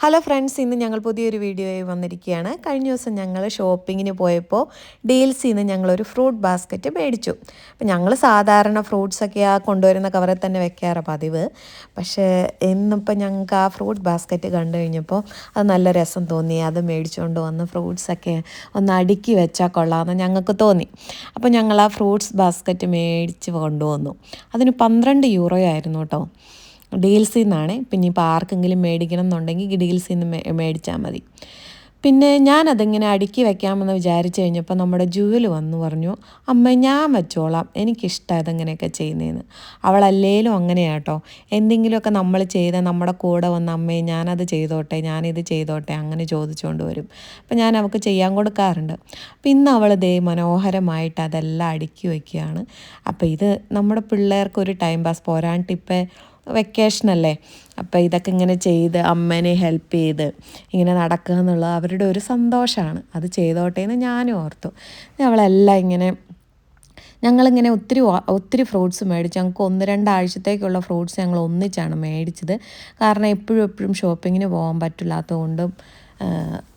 Hello friends ഇന്ന് ഞങ്ങൾ പുതിയൊരു വീഡിയോയിൽ വന്നിരിക്കുകയാണ്. കഴിഞ്ഞ ദിവസം ഞങ്ങൾ ഷോപ്പിങ്ങിന് പോയപ്പോൾ ഡീൽസിൽ നിന്ന് ഞങ്ങളൊരു ഫ്രൂട്ട് ബാസ്ക്കറ്റ് മേടിച്ചു. അപ്പം ഞങ്ങൾ സാധാരണ ഫ്രൂട്ട്സൊക്കെ ആ കൊണ്ടുവരുന്ന കവറിൽ തന്നെ വെക്കാറ് പതിവ്. പക്ഷേ ഇന്നിപ്പോൾ ഞങ്ങൾക്ക് ആ ഫ്രൂട്ട് ബാസ്ക്കറ്റ് കണ്ടു കഴിഞ്ഞപ്പോൾ അത് നല്ല രസം തോന്നി. അത് മേടിച്ചുകൊണ്ട് വന്ന് ഫ്രൂട്ട്സൊക്കെ ഒന്ന് അടുക്കി വെച്ചാൽ കൊള്ളാമെന്ന് ഞങ്ങൾക്ക് തോന്നി. അപ്പോൾ ഞങ്ങൾ ആ ഫ്രൂട്ട്സ് ബാസ്ക്കറ്റ് മേടിച്ച് കൊണ്ടുവന്നു. അതിന് പന്ത്രണ്ട് യൂറോ ആയിരുന്നു കേട്ടോ. ഡീൽസിൽ നിന്നാണ് പിന്നെ ഇപ്പോൾ ആർക്കെങ്കിലും മേടിക്കണം എന്നുണ്ടെങ്കിൽ ഡീൽസിൽ നിന്ന് മേടിച്ചാൽ മതി. പിന്നെ ഞാനതിങ്ങനെ അടുക്കി വെക്കാമെന്ന് വിചാരിച്ചു കഴിഞ്ഞപ്പോൾ നമ്മുടെ ജുവൽ വന്നു പറഞ്ഞു അമ്മ ഞാൻ വെച്ചോളാം. എനിക്കിഷ്ടം ഇതെങ്ങനെയൊക്കെ ചെയ്യുന്നതെന്ന് അവളല്ലേലും അങ്ങനെയാട്ടോ. എന്തെങ്കിലുമൊക്കെ നമ്മൾ ചെയ്ത നമ്മുടെ കൂടെ വന്ന അമ്മയെ ഞാനത് ചെയ്തോട്ടെ ഞാനിത് ചെയ്തോട്ടെ അങ്ങനെ ചോദിച്ചുകൊണ്ട് വരും. അപ്പം ഞാൻ അവൾക്ക് ചെയ്യാൻ കൊടുക്കാറുണ്ട്. അപ്പം ഇന്ന് അവൾ ദേ മനോഹരമായിട്ട് അതെല്ലാം അടുക്കി വയ്ക്കുകയാണ് അപ്പോൾ ഇത് നമ്മുടെ പിള്ളേർക്ക് ഒരു ടൈം പാസ്. പോരാണ്ടിപ്പോൾ വെക്കേഷനല്ലേ അപ്പോൾ ഇതൊക്കെ ഇങ്ങനെ ചെയ്ത് അമ്മേനെ ഹെൽപ്പ് ചെയ്ത് ഇങ്ങനെ നടക്കുക എന്നുള്ളത് അവരുടെ ഒരു സന്തോഷമാണ്. അത് ചെയ്തോട്ടെ എന്ന് ഞാനും ഓർത്തു. അവളെല്ലാം ഇങ്ങനെ ഞങ്ങളിങ്ങനെ ഒത്തിരി ഒത്തിരി ഫ്രൂട്ട്സ് മേടിച്ചു. ഞങ്ങൾക്ക് ഒന്ന് രണ്ടാഴ്ചത്തേക്കുള്ള ഫ്രൂട്ട്സ് ഞങ്ങൾ ഒന്നിച്ചാണ് മേടിച്ചത്. കാരണം എപ്പോഴും എപ്പോഴും ഷോപ്പിങ്ങിന് പോകാൻ പറ്റില്ലാത്തതുകൊണ്ടും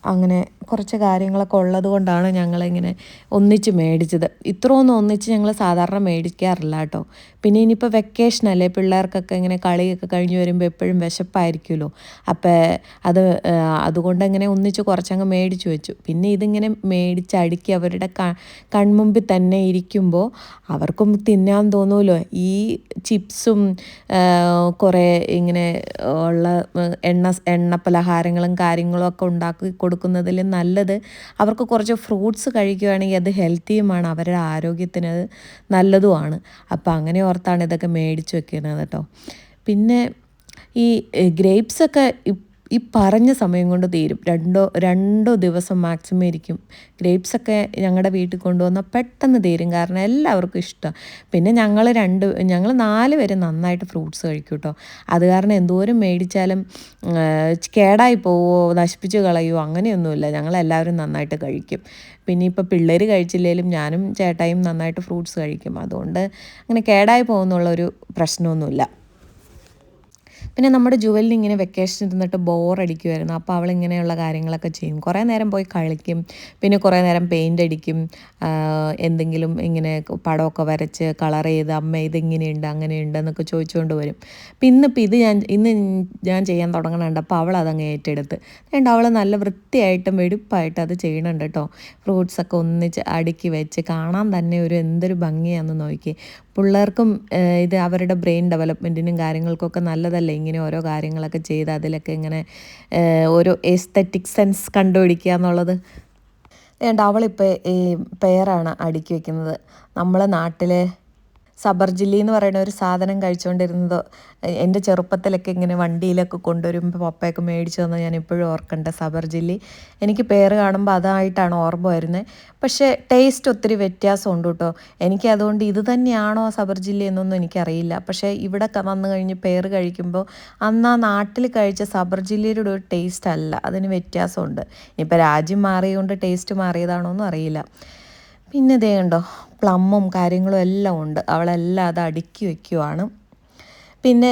അങ്ങനെ കുറച്ച് കാര്യങ്ങളൊക്കെ ഉള്ളത് കൊണ്ടാണ് ഞങ്ങളിങ്ങനെ ഒന്നിച്ച് മേടിച്ചത്. ഇത്രയൊന്നും ഒന്നിച്ച് ഞങ്ങൾ സാധാരണ മേടിക്കാറില്ല കേട്ടോ. പിന്നെ ഇനിയിപ്പോൾ വെക്കേഷനല്ലേ പിള്ളേർക്കൊക്കെ ഇങ്ങനെ കളിയൊക്കെ കഴിഞ്ഞ് വരുമ്പോൾ എപ്പോഴും വിശപ്പായിരിക്കുമല്ലോ. അപ്പോൾ അത് അതുകൊണ്ട് അങ്ങനെ ഒന്നിച്ച് കുറച്ചങ്ങ് മേടിച്ചു വെച്ചു. പിന്നെ ഇതിങ്ങനെ മേടിച്ച് അടുക്കി അവരുടെ കൺമുമ്പിൽ തന്നെ ഇരിക്കുമ്പോൾ അവർക്കും തിന്നാൻ തോന്നുമല്ലോ ഈ ചിപ്സും കുറേ ഇങ്ങനെ ഉള്ള എണ്ണ എണ്ണ പലഹാരങ്ങളും കാര്യങ്ങളും ഒക്കെ ഉണ്ടാക്കി കൊടുക്കുന്നതിൽ നല്ലത്. അവർക്ക് കുറച്ച് ഫ്രൂട്ട്സ് കഴിക്കുകയാണെങ്കിൽ അത് ഹെൽത്തിയുമാണ് അവരുടെ ആരോഗ്യത്തിന് നല്ലതുമാണ്. അപ്പോൾ അങ്ങനെ ഓർത്താണ് ഇതൊക്കെ മേടിച്ച് വെക്കുന്നത് കേട്ടോ. പിന്നെ ഈ ഗ്രേപ്സൊക്കെ ഈ പറഞ്ഞ സമയം കൊണ്ട് തീരും. രണ്ടോ രണ്ടോ ദിവസം മാക്സിമം ഇരിക്കും. ഗ്രേപ്സൊക്കെ ഞങ്ങളുടെ വീട്ടിൽ കൊണ്ടുവന്നാൽ പെട്ടെന്ന് തീരും. കാരണം എല്ലാവർക്കും ഇഷ്ടം. പിന്നെ ഞങ്ങൾ രണ്ട് ഞങ്ങൾ നാല് പേര് നന്നായിട്ട് ഫ്രൂട്ട്സ് കഴിക്കും കേട്ടോ അത് കാരണം എന്തോരം മേടിച്ചാലും കേടായി പോവോ നശിപ്പിച്ച് കളയുമോ അങ്ങനെയൊന്നുമില്ല. ഞങ്ങളെല്ലാവരും നന്നായിട്ട് കഴിക്കും. പിന്നെ ഇപ്പോൾ പിള്ളേർ കഴിച്ചില്ലെങ്കിലും ഞാനും ചേട്ടായും നന്നായിട്ട് ഫ്രൂട്ട്സ് കഴിക്കും. അതുകൊണ്ട് അങ്ങനെ കേടായി പോകുന്നുള്ളൊരു പ്രശ്നമൊന്നുമില്ല. പിന്നെ നമ്മുടെ ജുവലിന് ഇങ്ങനെ വെക്കേഷൻ ഇരുന്നിട്ട് ബോറടിക്കുമായിരുന്നു അപ്പോൾ അവൾ ഇങ്ങനെയുള്ള കാര്യങ്ങളൊക്കെ ചെയ്യും. കുറേ നേരം പോയി കളിക്കും. പിന്നെ കുറേ നേരം പെയിന്റ് അടിക്കും. എന്തെങ്കിലും ഇങ്ങനെ പടമൊക്കെ വരച്ച് കളർ ചെയ്ത് അമ്മ ഇതിങ്ങനെയുണ്ട് അങ്ങനെയുണ്ട് എന്നൊക്കെ ചോദിച്ചുകൊണ്ട് വരും. അപ്പം ഇന്നിപ്പോൾ ഇത് ഞാൻ ഇന്ന് ഞാൻ ചെയ്യാൻ തുടങ്ങണുണ്ട്. അപ്പോൾ അവൾ അതങ്ങ് ഏറ്റെടുത്ത്. അതുകൊണ്ട് അവൾ നല്ല വൃത്തിയായിട്ടും വെടിപ്പായിട്ടും അത് ചെയ്യണുണ്ട് കേട്ടോ ഫ്രൂട്ട്സൊക്കെ ഒന്നിച്ച് അടുക്കി വെച്ച് കാണാൻ തന്നെ ഒരു എന്തൊരു ഭംഗിയാണെന്ന് നോക്കി പിള്ളേർക്കും ഇത് അവരുടെ ബ്രെയിൻ ഡെവലപ്മെന്റിനും കാര്യങ്ങൾക്കൊക്കെ നല്ലതല്ലേ? ഇങ്ങനെ ഓരോ കാര്യങ്ങളൊക്കെ ചെയ്ത് അതിലൊക്കെ ഇങ്ങനെ ഓരോ എസ്തറ്റിക് സെൻസ് കണ്ടുപിടിക്കുക എന്നുള്ളത്? വേണ്ട അവളിപ്പോൾ ഈ പെയറാണ് അടുക്കി വെക്കുന്നത്. നമ്മളെ നാട്ടിലെ സബർജില്ലി എന്ന് പറയുന്ന ഒരു സാധനം കഴിച്ചുകൊണ്ടിരുന്നത് എന്റെ ചെറുപ്പത്തിലൊക്കെ ഇങ്ങനെ വണ്ടിയിലൊക്കെ കൊണ്ടുവരുമ്പോൾ പപ്പയൊക്കെ മേടിച്ചു തന്നത് ഞാൻ ഇപ്പോഴും ഓർക്കണ്ട സബർജില്ലി എനിക്ക് പേര് കാണുമ്പോൾ അതായിട്ടാണ് ഓർമ്മ വരുന്നത് പക്ഷേ ടേസ്റ്റ് ഒത്തിരി വ്യത്യാസമുണ്ട് കേട്ടോ. എനിക്ക് അതുകൊണ്ട് ഇത് തന്നെയാണോ സബർജില്ലി എന്നൊന്നും എനിക്കറിയില്ല. പക്ഷേ ഇവിടെ വന്നു കഴിഞ്ഞ് പേര് കഴിക്കുമ്പോൾ അന്ന് ആ നാട്ടിൽ കഴിച്ച സബർജില്ലിയുടെ ഒരു ടേസ്റ്റ് അല്ല. അതിന് വ്യത്യാസമുണ്ട്. ഇനിയിപ്പോൾ രാജ്യം മാറിയതുകൊണ്ട് ടേസ്റ്റ് മാറിയതാണോ എന്നും അറിയില്ല. പിന്നെ ഇതേ ഉണ്ടോ പ്ലമ്മും കാര്യങ്ങളും എല്ലാം ഉണ്ട്. അവളെല്ലാം അത് അടുക്കി വയ്ക്കുവാണ് പിന്നെ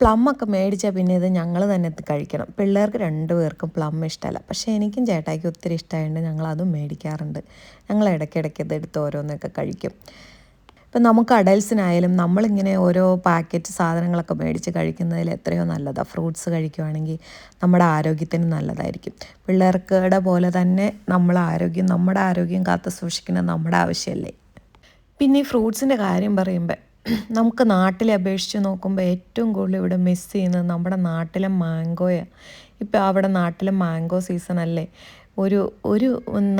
പ്ലമ്മൊക്കെ മേടിച്ചാൽ പിന്നെ ഇത് ഞങ്ങൾ തന്നെ കഴിക്കണം. പിള്ളേർക്ക് രണ്ട് പേർക്കും പ്ലം ഇഷ്ടമല്ല പക്ഷേ എനിക്കും ചേട്ടായിക്കും ഒത്തിരി ഇഷ്ടമായതുകൊണ്ട് ഞങ്ങൾ അതും മേടിക്കാറുണ്ട്. ഞങ്ങൾ ഇടയ്ക്കിടയ്ക്ക് ഇത് എടുത്ത് ഓരോന്നൊക്കെ കഴിക്കും. ഇപ്പം നമുക്ക് അഡൽസിനായാലും നമ്മളിങ്ങനെ ഓരോ പാക്കറ്റ് സാധനങ്ങളൊക്കെ മേടിച്ച് കഴിക്കുന്നതിൽ എത്രയോ നല്ലതാണ് ഫ്രൂട്ട്സ് കഴിക്കുവാണെങ്കിൽ നമ്മുടെ ആരോഗ്യത്തിന് നല്ലതായിരിക്കും. പിള്ളേർക്കുടെ പോലെ തന്നെ നമ്മൾ ആരോഗ്യം നമ്മുടെ ആരോഗ്യം കാത്തു സൂക്ഷിക്കുന്നത് നമ്മുടെ ആവശ്യമല്ലേ? പിന്നെ ഈ ഫ്രൂട്ട്സിന്റെ കാര്യം പറയുമ്പോൾ നമുക്ക് നാട്ടിലെ അപേക്ഷിച്ച് നോക്കുമ്പോൾ ഏറ്റവും കൂടുതൽ ഇവിടെ മിസ് ചെയ്യുന്നത് നമ്മുടെ നാട്ടിലെ മാങ്കോയാണ് ഇപ്പോൾ അവിടെ നാട്ടിലെ മാങ്കോ സീസൺ അല്ലേ? ഒരു ഒരു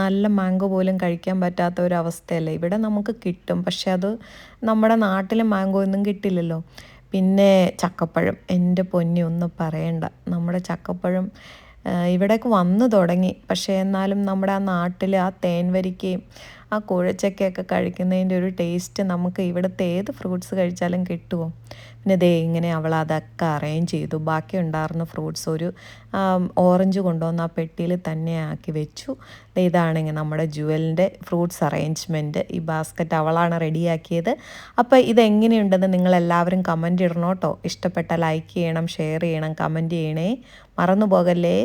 നല്ല മാങ്കോ പോലും കഴിക്കാൻ പറ്റാത്ത ഒരു അവസ്ഥയല്ലേ ഇവിടെ നമുക്ക് കിട്ടും. പക്ഷെ അത് നമ്മുടെ നാട്ടിലെ മാങ്കോ ഒന്നും കിട്ടില്ലല്ലോ. പിന്നെ ചക്കപ്പഴം. എന്റെ പൊന്നി ഒന്നും പറയണ്ട. നമ്മുടെ ചക്കപ്പഴം ഇവിടേക്ക് വന്നു തുടങ്ങി. പക്ഷേ എന്നാലും നമ്മുടെ ആ നാട്ടിൽ ആ തേൻ ആ കുഴച്ചക്കയൊക്കെ കഴിക്കുന്നതിന്റെ ഒരു ടേസ്റ്റ് നമുക്ക് ഇവിടുത്തെ ഏത് ഫ്രൂട്ട്സ് കഴിച്ചാലും കിട്ടുമോ? പിന്നെ ദേ ഇങ്ങനെ അവൾ അതൊക്കെ അറേഞ്ച് ചെയ്തു. ബാക്കി ഉണ്ടായിരുന്ന ഫ്രൂട്ട്സ് ഒരു ഓറഞ്ച് കൊണ്ടുവന്ന് ആ പെട്ടിയിൽ തന്നെ ആക്കി വെച്ചു. ഇതാണെങ്കിൽ നമ്മുടെ ജുവലിന്റെ ഫ്രൂട്ട്സ് അറേഞ്ച്മെന്റ് ഈ ബാസ്ക്കറ്റ് അവളാണ് റെഡിയാക്കിയത്. അപ്പോൾ ഇതെങ്ങനെയുണ്ടെന്ന് നിങ്ങളെല്ലാവരും കമന്റ് ഇടണം കേട്ടോ ഇഷ്ടപ്പെട്ട ലൈക്ക് ചെയ്യണം ഷെയർ ചെയ്യണം കമന്റ് ചെയ്യണേ. മറന്നു പോകല്ലേ?